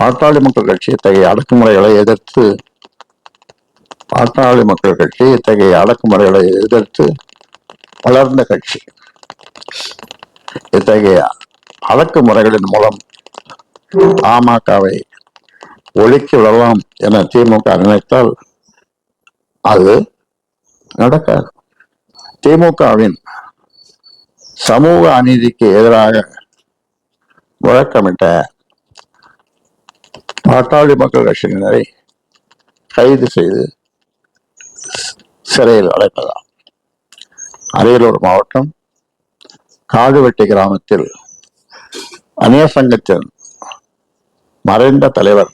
பாட்டாளி மக்கள் கட்சி இத்தகைய அடக்குமுறைகளை எதிர்த்து பாட்டாளி மக்கள் கட்சி இத்தகைய அடக்குமுறைகளை எதிர்த்து வளர்ந்த கட்சி. இத்தகைய அடக்குமுறைகளின் மூலம் பாமகவை ஒழிக்க விடலாம் என திமுக நினைத்தால் அது நடக்காது. திமுகவின் சமூக அநீதிக்கு எதிராக முழக்கமிட்ட பாட்டாளி மக்கள் கட்சியினரை கைது செய்து சிறையில் அடைப்பதா அரியலூர் மாவட்டம் காடுவெட்டி கிராமத்தில் அநேக சங்கத்தின் மறைந்த தலைவர்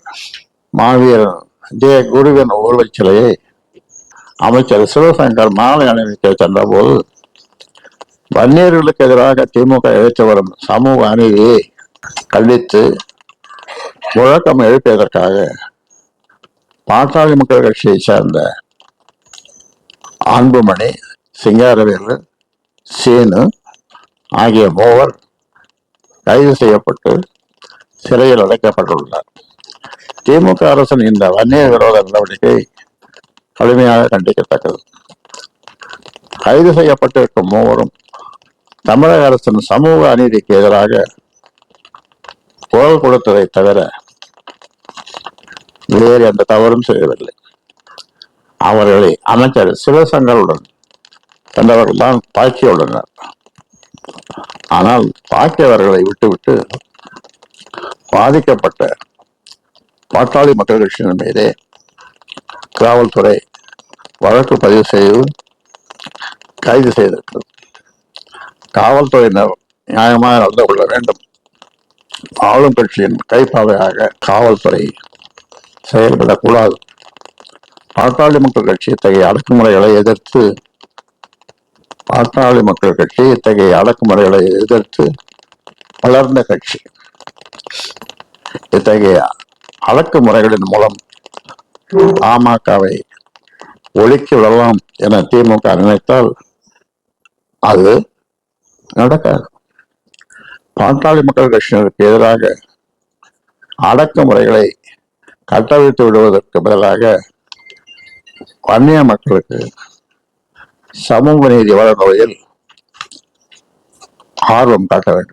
மாவீரன் ஜெய குருவின் உருவச் சிலையை அமைச்சர் சிவசங்கர் மாலை அணிவிக்க சென்றபோது வன்னியர்களுக்கு எதிராக திமுக இழைத்து வரும் சமூக அநீதியை கண்டித்து முழக்கம் எழுப்பியதற்காக பாட்டாளி மக்கள் கட்சியை சேர்ந்த அன்புமணி சிங்காரவேலு சீனு ஆகிய மூவர் கைது செய்யப்பட்டு சிறையில் அடைக்கப்பட்டுள்ளார். திமுக அரசின் இந்த வன்னிய விரோத நடவடிக்கை கடுமையாக கண்டிக்கத்தக்கது. கைது செய்யப்பட்டிருக்கும் மூவரும் தமிழக அரசின் சமூக அநீதிக்கு எதிராக குரல் கொடுத்ததை தவிர வேறு எந்த தவறும் செய்யவில்லை. அவர்களை அமைச்சர் சிவசங்கருடன் சென்றவர்கள் தான் தாக்கியுள்ளனர் ஆனால் தாக்கியவர்களை விட்டுவிட்டு பாதிக்கப்பட்ட பாட்டாளி மக்கள் கட்சியின் மீதே காவல்துறை வழக்கு பதிவு செய்து கைது செய்திருக்கிறது. காவல்துறையினர் நியாயமாக நடந்து கொள்ள வேண்டும். ஆளும் கட்சியின் கைப்பாவையாக காவல்துறை செயல்படக்கூடாது. பாட்டாளி மக்கள் கட்சி இத்தகைய அடக்குமுறைகளை எதிர்த்து பாட்டாளி மக்கள் கட்சி இத்தகைய அடக்குமுறைகளை எதிர்த்து வளர்ந்த கட்சி. இத்தகைய அடக்குமுறைகளின் மூலம் பாமகவை ஒழிக்க விடலாம் என திமுக நினைத்தால் அது நடக்காது. பாட்டாளி மக்கள் கட்சியினருக்கு எதிராக அடக்குமுறைகளை கட்டவிழ்த்து விடுவதற்கு பதிலாக வன்னிய மக்களுக்கு சமூக நீதி வழங்குவதில் ஆர்வம் காட்ட வேண்டும்.